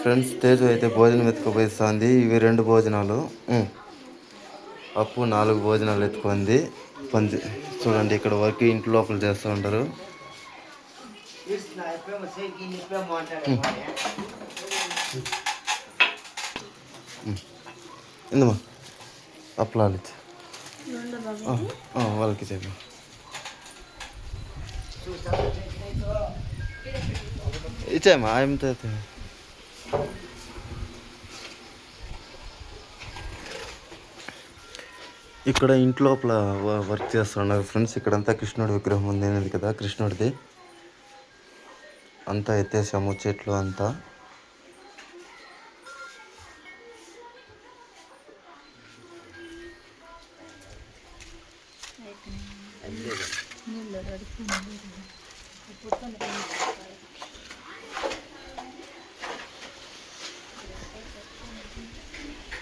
Friends Teju అయితే భోజనం ఎత్తుకుపోయిస్తుంది ఇవి రెండు భోజనాలు. అప్పు నాలుగు భోజనాలు ఎత్తుకుంది పంది చూడండి ఇక్కడ వర్క్ ఇంటి లోపల చేస్తూ ఉంటారు. ఎందుమా అప్పలాలు ఇచ్చి. వాళ్ళకి చెప్పి ఇచ్చాయమ్మా ఆయనతో అయితే. ఇక్కడ ఇంట్లోపల వర్క్ చేస్తున్నారు ఫ్రెండ్స్ ఇక్కడంతా కృష్ణుడి విగ్రహం ఉంది కదా కృష్ణుడిది. అంతా ఎత్తేసాము చెట్లు అంతా.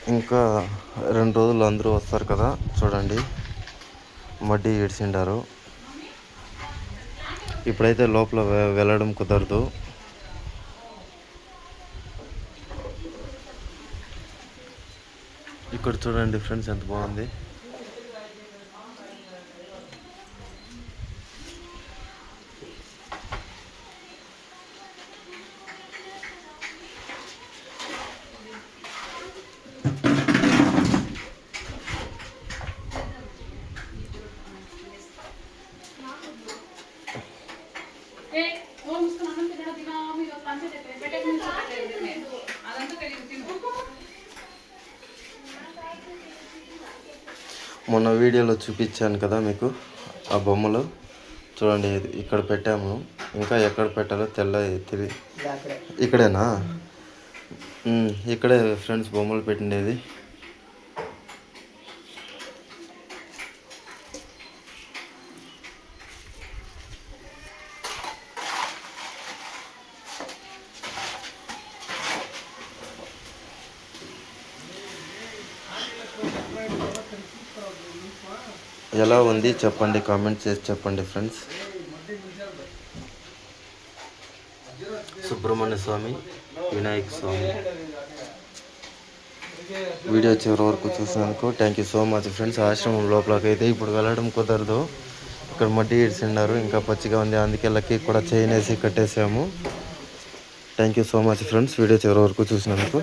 ఇంకా రెండు రోజులు అందరూ వస్తారు కదా చూడండి. మడ్డి ఇడిసిండారు ఇప్పుడైతే లోపల వె- వెళ్ళడం కుదరదు. ఇక్కడ చూడండి ఫ్రెండ్స్ ఎంత బాగుంది. మొన్న వీడియోలో చూపించాను కదా మీకు ఆ బొమ్మలు. చూడండి ఇక్కడ పెట్టాము. ఇంకా ఎక్కడ పెట్టాలో తెల్ల తెలి ఇక్కడేనా? ఇక్కడే ఫ్రెండ్స్ బొమ్మలు పెట్టిండేది. ఎలా ఉంది? చెప్పండి కామెంట్ చేసి చెప్పండి ఫ్రెండ్స్ సుబ్రహ్మణ్య స్వామి వినాయక స్వామి. వీడియో చివరి వరకు చూసినందుకు thank you so much friends ఆశ్రమం లోపలికి అయితే ఇప్పుడు వెళ్ళడం కుదరదు. ఇక్కడ మట్టి ఇడిసిండారు ఇంకా పచ్చిగా ఉంది. అందుకే లక్కీ కూడా చైన్ వేసి కట్టేసాము. Thank you so much friends video చివరి వరకు చూసినందుకు.